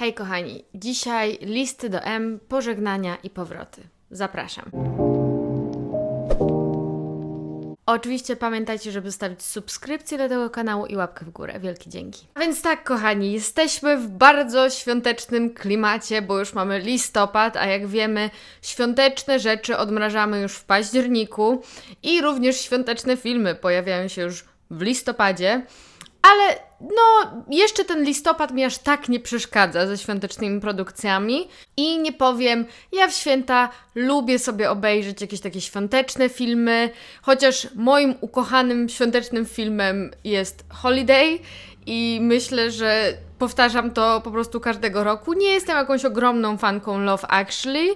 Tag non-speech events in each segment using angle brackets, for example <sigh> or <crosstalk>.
Hej kochani, dzisiaj listy do M, pożegnania i powroty. Zapraszam. Oczywiście pamiętajcie, żeby zostawić subskrypcję do tego kanału i łapkę w górę. Wielkie dzięki. A więc tak, kochani, jesteśmy w bardzo świątecznym klimacie, bo już mamy listopad, a jak wiemy, świąteczne rzeczy odmrażamy już w październiku i również świąteczne filmy pojawiają się już w listopadzie. Ale no, jeszcze ten listopad mi aż tak nie przeszkadza ze świątecznymi produkcjami. I nie powiem, ja w święta lubię sobie obejrzeć jakieś takie świąteczne filmy, chociaż moim ukochanym świątecznym filmem jest Holiday i myślę, że powtarzam to po prostu każdego roku. Nie jestem jakąś ogromną fanką Love Actually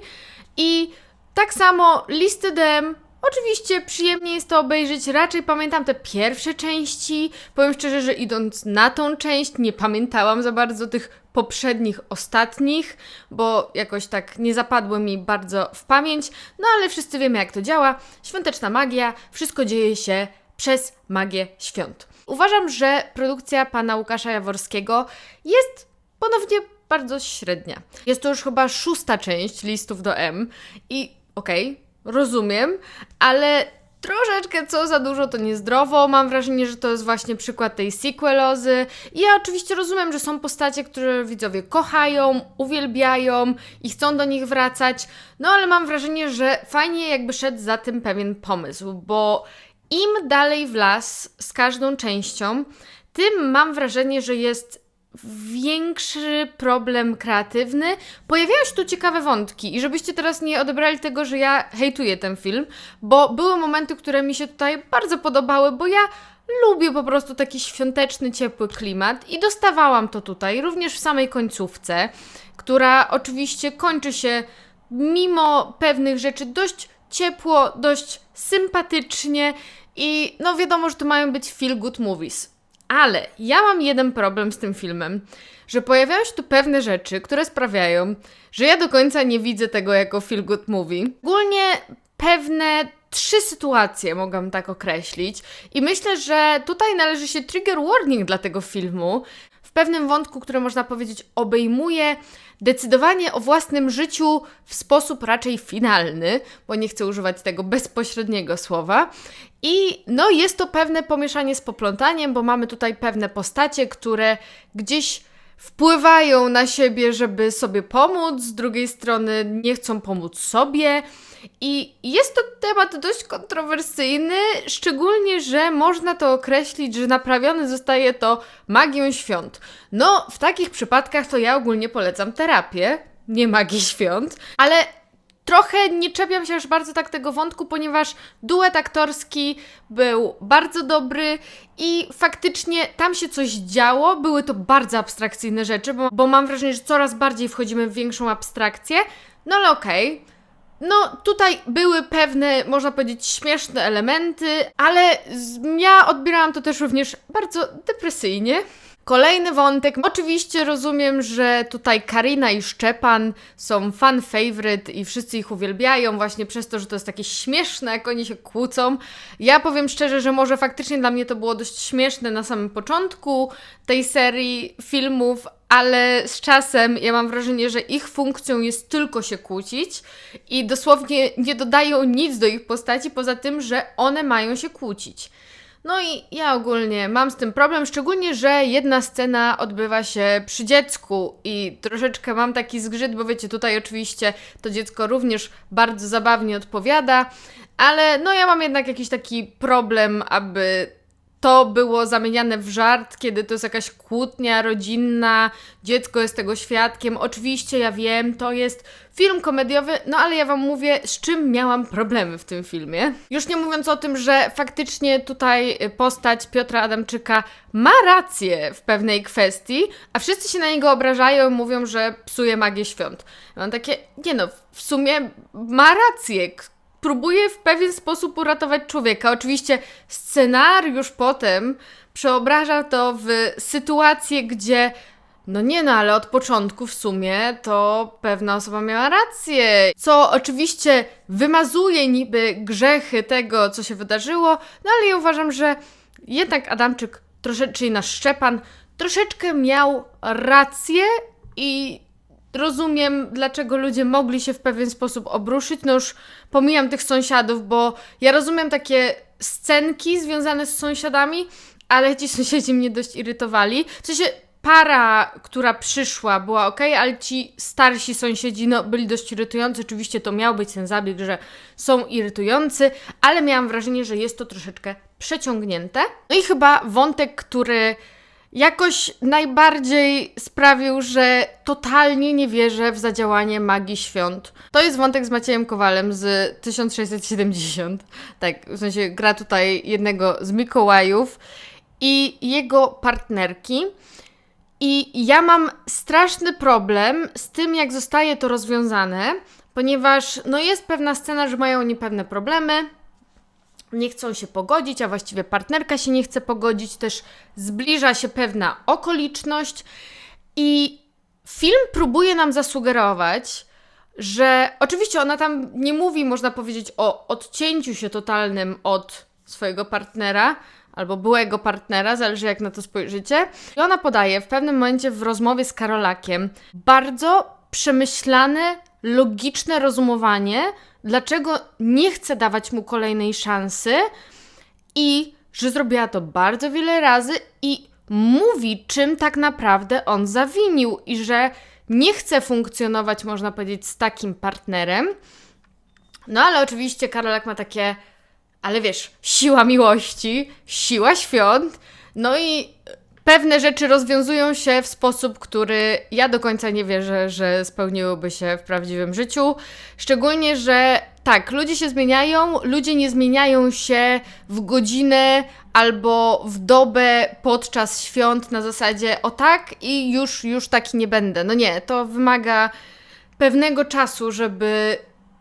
i tak samo listy DM Oczywiście przyjemnie jest to obejrzeć, raczej pamiętam te pierwsze części. Powiem szczerze, że idąc na tą część, nie pamiętałam za bardzo tych poprzednich, ostatnich, bo jakoś tak nie zapadły mi bardzo w pamięć. No ale wszyscy wiemy, jak to działa. Świąteczna magia, wszystko dzieje się przez magię świąt. Uważam, że produkcja pana Łukasza Jaworskiego jest ponownie bardzo średnia. Jest to już chyba szósta część listów do M i okej, okay, rozumiem, ale troszeczkę co za dużo to niezdrowo. Mam wrażenie, że to jest właśnie przykład tej sequelozy. I ja oczywiście rozumiem, że są postacie, które widzowie kochają, uwielbiają i chcą do nich wracać. No ale mam wrażenie, że fajnie jakby szedł za tym pewien pomysł, bo im dalej w las z każdą częścią, tym mam wrażenie, że jest większy problem kreatywny. Pojawiają się tu ciekawe wątki i żebyście teraz nie odebrali tego, że ja hejtuję ten film, bo były momenty, które mi się tutaj bardzo podobały, bo ja lubię po prostu taki świąteczny, ciepły klimat i dostawałam to tutaj, również w samej końcówce, która oczywiście kończy się mimo pewnych rzeczy dość ciepło, dość sympatycznie i no wiadomo, że to mają być feel good movies. Ale ja mam jeden problem z tym filmem, że pojawiają się tu pewne rzeczy, które sprawiają, że ja do końca nie widzę tego jako feel good movie. Ogólnie pewne trzy sytuacje mogłam tak określić i myślę, że tutaj należy się trigger warning dla tego filmu, pewnym wątku, który można powiedzieć obejmuje decydowanie o własnym życiu w sposób raczej finalny, bo nie chcę używać tego bezpośredniego słowa. I no jest to pewne pomieszanie z poplątaniem, bo mamy tutaj pewne postacie, które gdzieś wpływają na siebie, żeby sobie pomóc, z drugiej strony nie chcą pomóc sobie. I jest to temat dość kontrowersyjny, szczególnie, że można to określić, że naprawione zostaje to magią świąt. No, w takich przypadkach to ja ogólnie polecam terapię, nie magię świąt, ale trochę nie czepiam się aż bardzo tak tego wątku, ponieważ duet aktorski był bardzo dobry i faktycznie tam się coś działo. Były to bardzo abstrakcyjne rzeczy, bo, bo mam wrażenie, że coraz bardziej wchodzimy w większą abstrakcję. No ale okej. Okay. No, tutaj były pewne, można powiedzieć, śmieszne elementy, ale ja odbierałam to też również bardzo depresyjnie. Kolejny wątek. Oczywiście rozumiem, że tutaj Karina i Szczepan są fan favorite i wszyscy ich uwielbiają właśnie przez to, że to jest takie śmieszne, jak oni się kłócą. Ja powiem szczerze, że może faktycznie dla mnie to było dość śmieszne na samym początku tej serii filmów, ale z czasem ja mam wrażenie, że ich funkcją jest tylko się kłócić i dosłownie nie dodają nic do ich postaci poza tym, że one mają się kłócić. No i ja ogólnie mam z tym problem, szczególnie, że jedna scena odbywa się przy dziecku i troszeczkę mam taki zgrzyt, bo wiecie, tutaj oczywiście to dziecko również bardzo zabawnie odpowiada, ale no ja mam jednak jakiś taki problem, aby to było zamieniane w żart, kiedy to jest jakaś kłótnia rodzinna, dziecko jest tego świadkiem. Oczywiście ja wiem, to jest film komediowy, no ale ja Wam mówię, z czym miałam problemy w tym filmie. Już nie mówiąc o tym, że faktycznie tutaj postać Piotra Adamczyka ma rację w pewnej kwestii, a wszyscy się na niego obrażają i mówią, że psuje magię świąt. Mam takie, nie no, w sumie ma rację próbuje w pewien sposób uratować człowieka. Oczywiście scenariusz potem przeobraża to w sytuację, gdzie no nie no, ale od początku w sumie to pewna osoba miała rację, co oczywiście wymazuje niby grzechy tego, co się wydarzyło, no ale ja uważam, że jednak Adamczyk, czyli nasz Szczepan, troszeczkę miał rację, i rozumiem, dlaczego ludzie mogli się w pewien sposób obruszyć. No już pomijam tych sąsiadów, bo ja rozumiem takie scenki związane z sąsiadami, ale ci <laughs> sąsiedzi mnie dość irytowali. W sensie para, która przyszła, była ok, ale ci starsi sąsiedzi no, byli dość irytujący. Oczywiście to miał być ten zabieg, że są irytujący, ale miałam wrażenie, że jest to troszeczkę przeciągnięte. No i chyba wątek, który jakoś najbardziej sprawił, że totalnie nie wierzę w zadziałanie magii świąt. To jest wątek z Maciejem Kowalem z 1670. Tak, w sensie gra tutaj jednego z Mikołajów i jego partnerki. I ja mam straszny problem z tym, jak zostaje to rozwiązane, ponieważ no jest pewna scena, że mają oni pewne problemy, nie chcą się pogodzić, a właściwie partnerka się nie chce pogodzić, też zbliża się pewna okoliczność i film próbuje nam zasugerować, że oczywiście ona tam nie mówi, można powiedzieć, o odcięciu się totalnym od swojego partnera, albo byłego partnera, zależy jak na to spojrzycie. I ona podaje w pewnym momencie w rozmowie z Karolakiem bardzo przemyślane, logiczne rozumowanie, dlaczego nie chce dawać mu kolejnej szansy i że zrobiła to bardzo wiele razy i mówi, czym tak naprawdę on zawinił i że nie chce funkcjonować, można powiedzieć, z takim partnerem. No ale oczywiście Karolak ma takie ale wiesz, siła miłości, siła świąt, no i pewne rzeczy rozwiązują się w sposób, który ja do końca nie wierzę, że spełniłyby się w prawdziwym życiu. Szczególnie, że tak, ludzie się zmieniają, ludzie nie zmieniają się w godzinę albo w dobę podczas świąt na zasadzie o tak i już, już taki nie będę. No nie, to wymaga pewnego czasu, żeby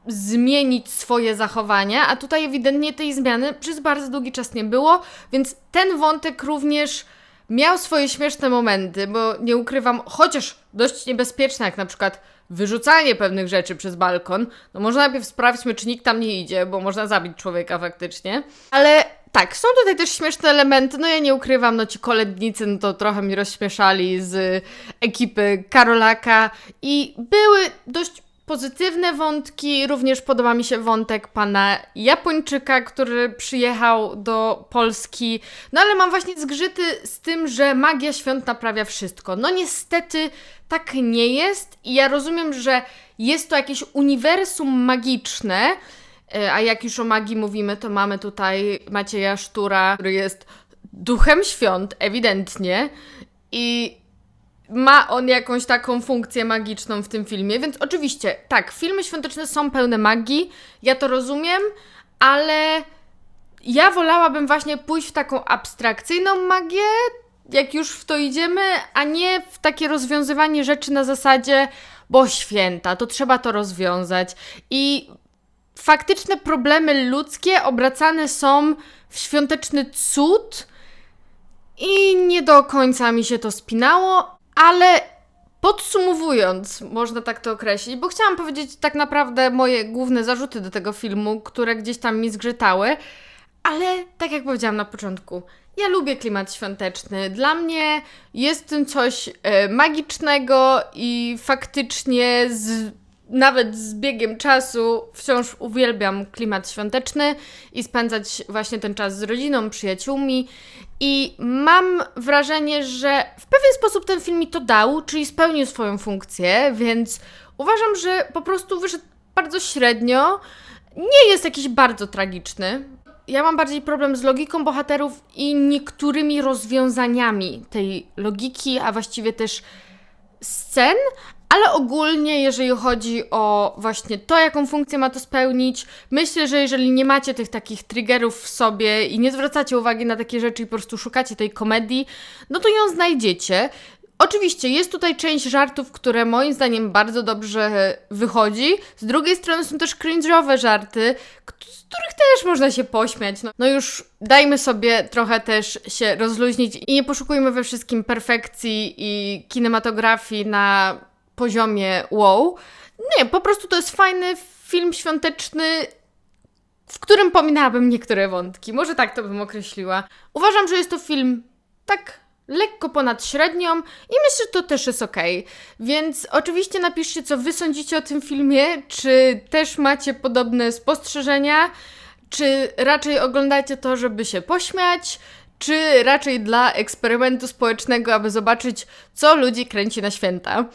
zmienić swoje zachowania, a tutaj ewidentnie tej zmiany przez bardzo długi czas nie było, więc ten wątek również miał swoje śmieszne momenty, bo nie ukrywam, chociaż dość niebezpieczne, jak na przykład wyrzucanie pewnych rzeczy przez balkon, no można najpierw sprawdźmy, czy nikt tam nie idzie, bo można zabić człowieka faktycznie, ale tak, są tutaj też śmieszne elementy, no ja nie ukrywam, no ci kolędnicy no to trochę mi rozśmieszali z ekipy Karolaka i były dość pozytywne wątki. Również podoba mi się wątek pana Japończyka, który przyjechał do Polski. No ale mam właśnie zgrzyty z tym, że magia świąt naprawia wszystko. No niestety tak nie jest i ja rozumiem, że jest to jakieś uniwersum magiczne. E, a jak już o magii mówimy, to mamy tutaj Macieja Sztura, który jest duchem świąt, ewidentnie. I ma on jakąś taką funkcję magiczną w tym filmie, więc oczywiście, tak, filmy świąteczne są pełne magii, ja to rozumiem, ale ja wolałabym właśnie pójść w taką abstrakcyjną magię, jak już w to idziemy, a nie w takie rozwiązywanie rzeczy na zasadzie, bo święta, to trzeba to rozwiązać. I faktyczne problemy ludzkie obracane są w świąteczny cud. I nie do końca mi się to spinało, ale podsumowując, można tak to określić, bo chciałam powiedzieć tak naprawdę moje główne zarzuty do tego filmu, które gdzieś tam mi zgrzytały, ale tak jak powiedziałam na początku, ja lubię klimat świąteczny. Dla mnie jest w tym coś e, magicznego i faktycznie z nawet z biegiem czasu wciąż uwielbiam klimat świąteczny i spędzać właśnie ten czas z rodziną, przyjaciółmi. I mam wrażenie, że w pewien sposób ten film mi to dał, czyli spełnił swoją funkcję, więc uważam, że po prostu wyszedł bardzo średnio. Nie jest jakiś bardzo tragiczny. Ja mam bardziej problem z logiką bohaterów i niektórymi rozwiązaniami tej logiki, a właściwie też scen, ale ogólnie, jeżeli chodzi o właśnie to, jaką funkcję ma to spełnić, myślę, że jeżeli nie macie tych takich triggerów w sobie i nie zwracacie uwagi na takie rzeczy i po prostu szukacie tej komedii, no to ją znajdziecie. Oczywiście jest tutaj część żartów, które moim zdaniem bardzo dobrze wychodzi. Z drugiej strony są też cringe'owe żarty, z których też można się pośmiać. No, no już dajmy sobie trochę też się rozluźnić i nie poszukujmy we wszystkim perfekcji i kinematografii na poziomie wow. Nie, po prostu to jest fajny film świąteczny, w którym pominęłabym niektóre wątki. Może tak to bym określiła. Uważam, że jest to film tak lekko ponad średnią i myślę, że to też jest ok. Więc oczywiście napiszcie, co wy sądzicie o tym filmie, czy też macie podobne spostrzeżenia, czy raczej oglądacie to, żeby się pośmiać, czy raczej dla eksperymentu społecznego, aby zobaczyć, co ludzi kręci na święta.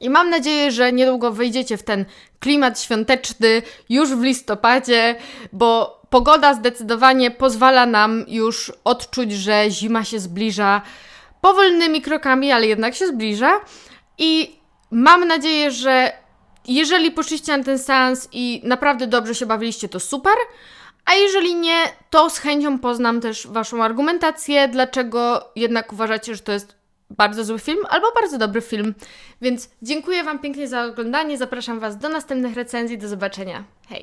I mam nadzieję, że niedługo wejdziecie w ten klimat świąteczny już w listopadzie, bo pogoda zdecydowanie pozwala nam już odczuć, że zima się zbliża powolnymi krokami, ale jednak się zbliża. I mam nadzieję, że jeżeli poszliście na ten seans i naprawdę dobrze się bawiliście, to super. A jeżeli nie, to z chęcią poznam też Waszą argumentację, dlaczego jednak uważacie, że to jest bardzo zły film albo bardzo dobry film. Więc dziękuję Wam pięknie za oglądanie. Zapraszam Was do następnych recenzji. Do zobaczenia. Hej!